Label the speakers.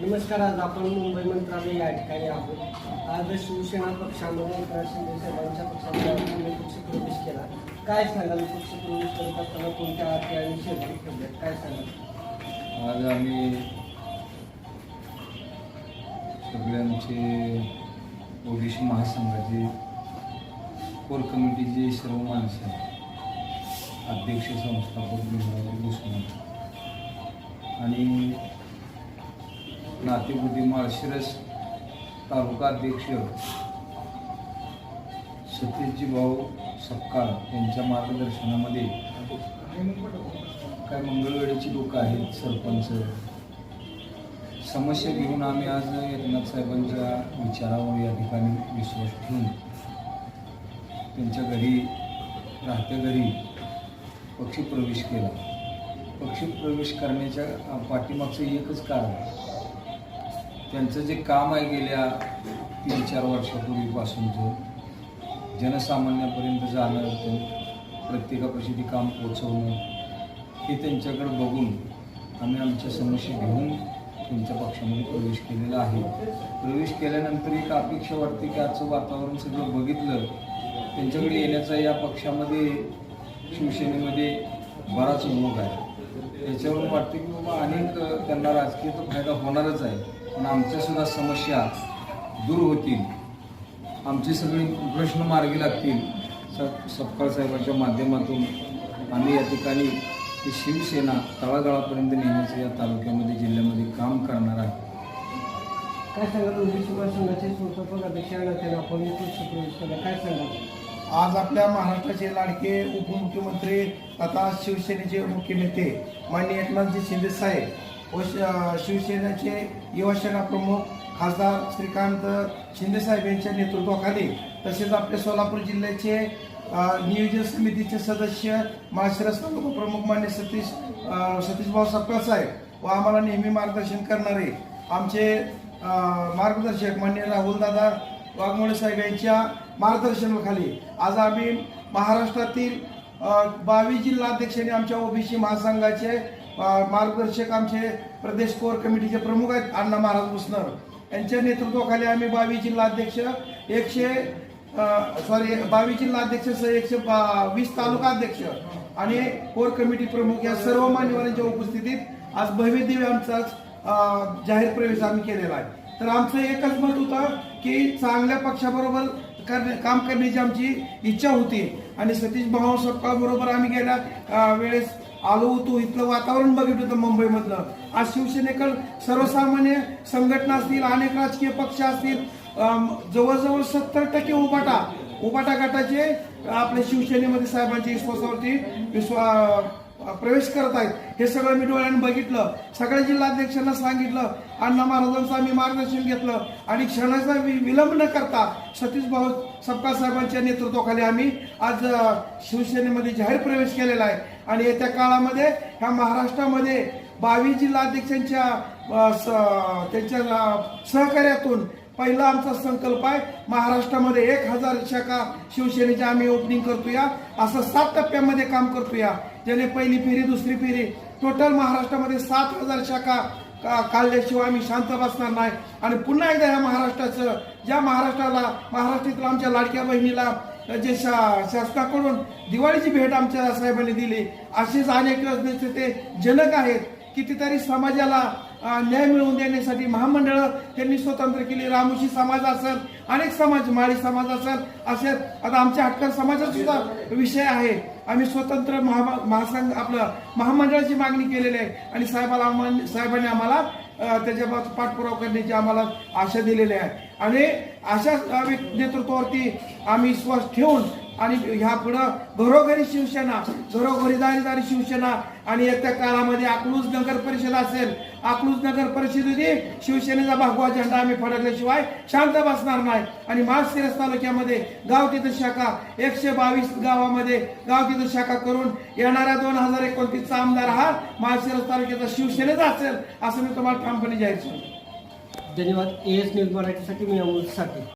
Speaker 1: नमस्कार आज आपण मुंबई मंत्रालय या ठिकाणी आहोत. आज शिवसेना पक्षामध्ये एकनाथ शिंदे साहेबांच्या पक्षामध्ये तुम्ही पक्ष प्रवेश केला. काय सांगाल पक्ष प्रवेश करत असताना कोणत्या अटी आणि शेवटी ठेवल्यात? काय सांगाल?
Speaker 2: आज आम्ही सगळ्यांचे ओडिशी महासंघाचे कोर कमिटीचे सर्व माणसं अध्यक्ष संस्थापक भीमराव आणि नातेपुते माळशिरस तालुका अध्यक्ष सतीशजी भाऊ सपकाळ यांच्या मार्गदर्शनामध्ये काय मंगळवेळीची लोक आहेत सरपंच. समस्या घेऊन आम्ही आज एकनाथ साहेबांच्या विचारावर या ठिकाणी विश्वास ठेवून त्यांच्या घरी राहत्या घरी पक्षप्रवेश केला. पक्षप्रवेश करण्याच्या पाठीमागचं एकच कारण त्यांचं जे काम आहे गेल्या तीन चार वर्षापूर्वीपासूनचं जनसामान्यापर्यंत जाणं ते प्रत्येकापाशी ते काम पोचवणं हे त्यांच्याकडे बघून आम्ही आमच्या समस्या घेऊन त्यांच्या पक्षामध्ये प्रवेश केलेला आहे. प्रवेश केल्यानंतर एक अपेक्षा वाटते की आजचं वातावरण सगळं बघितलं त्यांच्याकडे येण्याचा या पक्षामध्ये शिवसेनेमध्ये बराच उमोग आहे. त्याच्यावरून वाटते की बाबा अनेक त्यांना राजकीय तर फायदा होणारच आहे. पण आमच्यासुद्धा समस्या दूर होतील. आमचे सगळे प्रश्न मार्गी लागतील. स सपकाळ साहेबांच्या माध्यमातून आम्ही या ठिकाणी ही शिवसेना तळागाळापर्यंत नेण्याचं या तालुक्यामध्ये जिल्ह्यामध्ये काम करणार आहे.
Speaker 1: काय सांगाल ओबीसी महासंघाचे संस्थापक अध्यक्ष आणि त्याला आपण काय सांगाल
Speaker 3: आज आपल्या महाराष्ट्राचे लाडके उपमुख्यमंत्री तथा शिवसेनेचे मुख्य नेते माननीय एकनाथजी शिंदे साहेब व श- शिवसेनेचे युवासेना प्रमुख खासदार श्रीकांत शिंदेसाहेब यांच्या नेतृत्वाखाली तसेच आपले सोलापूर जिल्ह्याचे नियोजन समितीचे सदस्य माळशिरस तालुका प्रमुख मान्य सतीश सतीशभाऊ सपकाळ साहेब व आम्हाला नेहमी मार्गदर्शन करणारे आमचे मार्गदर्शक मान्य राहुलदादा वाघमोळे साहेब यांच्या मार्गदर्शनाखाली आज आम्ही महाराष्ट्रातील बावीस जिल्हाध्यक्षांनी आमच्या ओबीसी महासंघाचे मार्गदर्शक आमचे प्रदेश कोर कमिटीचे प्रमुख आहेत अण्णा महाराज भुसनर यांच्या नेतृत्वाखाली आम्ही बावीस जिल्हाध्यक्ष एकशे सॉरी बावीस जिल्हाध्यक्ष सह एकशे बा- वीस तालुका अध्यक्ष आणि कोर कमिटी प्रमुख या सर्व मान्यवरांच्या उपस्थितीत आज भव्य दिव्य आमचाच जाहीर प्रवेश आम्ही केलेला आहे. तर आमचं एकच मत होतं की चांगल्या पक्षाबरोबर करणे काम करण्याची आमची इच्छा होती. आणि सतीश भाऊ सपकाळ बरोबर आम्ही गेल्या वेळेस आलो होतो इथलं वातावरण बघितलं होतं मुंबईमधलं. आज शिवसेनेकड सर्वसामान्य संघटना असतील अनेक राजकीय पक्ष असतील जवळजवळ सत्तर टक्के उबाटा उबाटा गटाचे आपल्या शिवसेनेमध्ये साहेबांच्या विश्वासावरती विश्वा प्रवेश करत आहेत. हे सगळं मी डोळ्यानं बघितलं. सगळ्या जिल्हाध्यक्षांना सांगितलं. अण्णा महाराजांचं आम्ही मार्गदर्शन घेतलं. आणि क्षणाचा विलंब न करता सतीश भाऊ सपकाळ साहेबांच्या नेतृत्वाखाली आम्ही आज शिवसेनेमध्ये जाहीर प्रवेश केलेला आहे. आणि येत्या काळामध्ये ह्या महाराष्ट्रामध्ये बावीस जिल्हाध्यक्षांच्या स- त्यांच्या सहकार्यातून पहिला आमचा संकल्प आहे महाराष्ट्रामध्ये एक हजार शाखा शिवसेनेच्या आम्ही ओपनिंग करतोया असं सात टप्प्यामध्ये काम करतोया. ज्याने पहिली फेरी दुसरी फेरी टोटल महाराष्ट्रामध्ये सात हजार शाखा का- काढल्याशिवाय आम्ही शांत बसणार नाही. आणि पुन्हा एकदा ह्या महाराष्ट्राचं ज्या महाराष्ट्राला महाराष्ट्रातील आमच्या लाडक्या बहिणीला जे शा शासनाकडून दिवाळीची भेट आमच्या साहेबांनी दिली. असेच अनेक योजनेचे ते जनक आहेत. कितीतरी समाजाला न्याय मिळवून देण्यासाठी महामंडळ त्यांनी स्वतंत्र केली. रामोशी समाज असेल अनेक समाज माळी समाज असेल असे आता आमच्या हटकर समाजात सुद्धा विषय आहे. आम्ही स्वतंत्र महा महासंघ आपलं महामंडळाची मागणी केलेली आहे. आणि साहेबाला आम्हाला- साहेबांनी आम्हाला त्याच्या पाठपुरावा करण्याची आम्हाला आशा दिलेली आहे. आणि अशाच आम्ही नेतृत्वावरती आम्ही विश्वास ठेवून आणि ह्या पुढं घरोघरी शिवसेना घरोघरी दारी दारी शिवसेना आणि येत्या काळामध्ये अकलूज नगर परिषद असेल अकलूज नगर परिषदेने शिवसेनेचा भगवा झेंडा आम्ही फडकल्याशिवाय शांत बसणार नाही. आणि माळशिरस तालुक्यामध्ये गाव तिथं शाखा एकशे बावीस गावामध्ये गाव तिथं शाखा करून येणाऱ्या दोन हजार एकोणतीसचा आमदार हा माळशिरस तालुक्याचा शिवसेनेचा असेल असं मी तुम्हाला ठामपणे जाहीर सांगतो.
Speaker 1: धन्यवाद. ए एस न्यूज मराठीसाठी मी अमोल साठे.